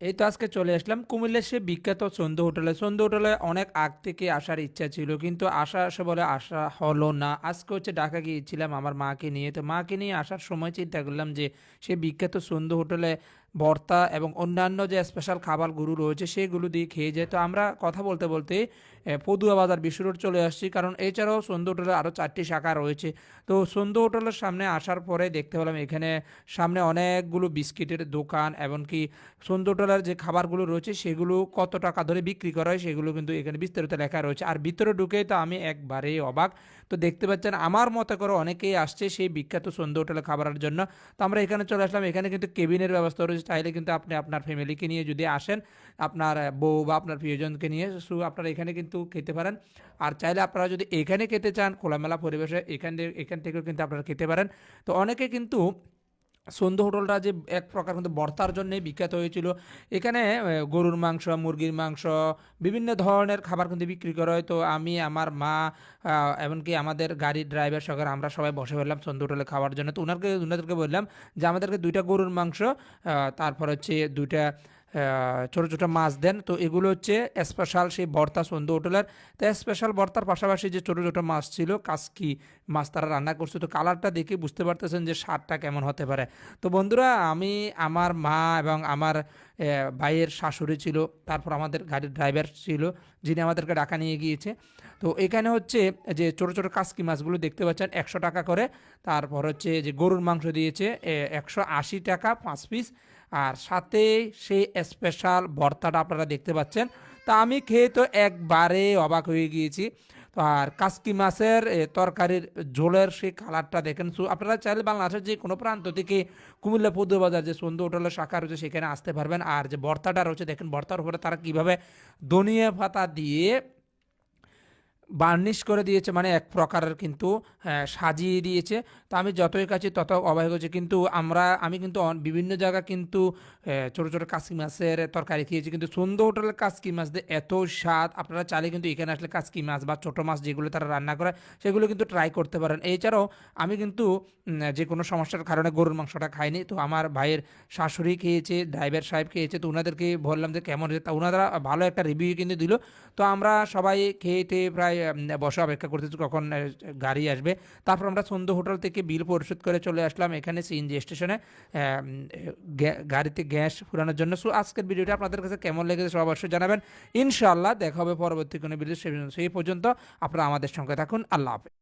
এই তো আজকে চলে আসলাম। কুমিল্লার সে বিখ্যাত সন্ধ্যা হোটেলে। সন্ধ্যা হোটেলে অনেক আগ থেকে আসার ইচ্ছা ছিল, কিন্তু আসা আসে বলে আসা হলো না। আজকে হচ্ছে ঢাকা গিয়েছিলাম আমার মাকে নিয়ে। তো মাকে নিয়ে আসার সময় চিন্তা করলাম যে, সে বিখ্যাত সন্ধ্যা হোটেলে ভর্তা এবং অন্যান্য যে স্পেশাল খাবারগুলো রয়েছে সেগুলো দিয়ে খেয়ে যায়। তো আমরা কথা বলতে বলতে পদুয়া বাজার বিশ্ব রোড চলে আসছি, কারণ এছাড়াও সন্ধ্যা হোটেলের আরও চারটি শাখা রয়েছে। তো সন্ধ্যা হোটেলের সামনে আসার পরে দেখতে পেলাম এখানে সামনে অনেকগুলো বিস্কিটের দোকান, এমনকি সন্ধ্যা হোটেলের যে খাবারগুলো রয়েছে সেগুলো কত টাকা ধরে বিক্রি করা হয় সেগুলো কিন্তু এখানে বিস্তারিত লেখা রয়েছে। আর ভিতরে ঢুকেই তো আমি একবারেই অবাক। তো দেখতে পাচ্ছেন, আমার মতে করে অনেকেই আসছে সেই বিখ্যাত সন্ধ্যা হোটেলে খাবারের জন্য। তো আমরা এখানে চলে আসলাম, এখানে কিন্তু কেবিনের ব্যবস্থা রয়েছে। চাইলে কিন্তু আপনি আপনার ফ্যামিলিকে নিয়ে যদি আসেন, আপনার বউ বা আপনার প্রিয়জনকে নিয়ে শু আপনারা এখানে কিন্তু খেতে পারেন। আর চাইলে আপনারা যদি এখানে খেতে চান, খোলামেলা পরিবেশে এখান এখান থেকেও কিন্তু আপনারা খেতে পারেন। তো অনেকে কিন্তু সন্ধ্যা হোটেলটা যে এক প্রকার কিন্তু বর্তার জন্যই বিখ্যাত হয়েছিল। এখানে গরুর মাংস, মুরগির মাংস, বিভিন্ন ধরনের খাবার কিন্তু বিক্রি করা হয়। তো আমি, আমার মা এমনকি আমাদের গাড়ির ড্রাইভার সকাল আমরা সবাই বসে পড়লাম সন্ধ্যা হোটেলে খাওয়ার জন্য। তো ওনাকে ওনাদেরকে বললাম যে, আমাদেরকে দুইটা গরুর মাংস তারপর হচ্ছে দুইটা ছোট ছোটো মাছ দেন। তো এগুলো হচ্ছে স্পেশাল সেই ভর্তা সন্ধ্যা হোটেলের। তো স্পেশাল ভর্তার পাশাপাশি যে ছোটো ছোটো মাছ ছিল, কাসকি মাছ তারা রান্না করছে। তো কালারটা দেখে বুঝতে পারতেছেন যে স্বাদটা কেমন হতে পারে। তো বন্ধুরা, আমি, আমার মা এবং আমার ভাইয়ের শাশুড়ি ছিল, তারপর আমাদের গাড়ির ড্রাইভার ছিল, যিনি আমাদেরকে ঢাকা নিয়ে গিয়েছে। তো এখানে হচ্ছে যে ছোটো ছোটো কাসকি মাছগুলো দেখতে পাচ্ছেন, একশো টাকা করে। তারপর হচ্ছে যে গরুর মাংস দিয়েছে একশো আশি টাকা পাঁচ পিস আর সাথে সেই স্পেশাল ভর্তাটা আপনারা দেখতে পাচ্ছেন। তা আমি খেয়ে তো একবারে অবাক হয়ে গিয়েছি। তো আর কাসকি মাছের তরকারির ঝোলের সেই কালারটা দেখেন। সো আপনারা চাইলে বাংলাদেশের যে কোনো প্রান্ত থেকে কুমিল্লা পদ্ম বাজার যে সুন্দর হোটেলের শাখা রয়েছে, সেখানে আসতে পারবেন। আর যে বর্তাটা রয়েছে, দেখেন ভর্তার উপরে তারা কীভাবে ধনিয়া পাতা দিয়ে বার্নিশ করে দিয়েছে মানে এক প্রকারের কিন্তু সাজিয়ে দিয়েছে। তো আমি যতই কাছে তত অবাক হয়েছে কিন্তু আমরা, আমি কিন্তু বিভিন্ন জায়গা কিন্তু ছোট ছোট কাসকি মাছের তরকারি খেয়েছি। কিন্তু সন্ধ্যা হোটেলের কাসকি মাছ দিয়ে এত স্বাদ। আপনারা চাইলে কিন্তু এখানে আসলে কাসকি মাছ বা ছোট মাছ যেগুলো তারা রান্না করে, সেগুলো কিন্তু ট্রাই করতে পারেন। এছাড়াও আমি কিন্তু যে কোনো সমস্যার কারণে গরুর মাংসটা খাইনি। তো আমার ভাইয়ের শাশুড়ি খেয়েছে ড্রাইভার সাহেব খেয়েছে। তো ওনাদেরকে বললাম যে, কেমন হয়েছে? তা ওনারা ভালো একটা রিভিউ কিন্তু দিল। তো আমরা সবাই খেয়ে প্রায় বসে অপেক্ষা করতেছি কখন গাড়ি আসবে। তারপর আমরা সন্ধ্যা হোটেল থেকে বিল পরিশোধ করে চলে আসলাম এখানে সিএনজি স্টেশনে। গাড়িতে গ্যাস ফুরানোর জন্য। সো, আজকের ভিডিওটা আপনাদের কাছে কেমন লেগেছে সব অবশ্যই জানাবেন। ইনশাআল্লাহ দেখা হবে পরবর্তী কোনো ভিডিও সেই পর্যন্ত আপনারা আমাদের সঙ্গে থাকুন। আল্লাহ হাফেজ।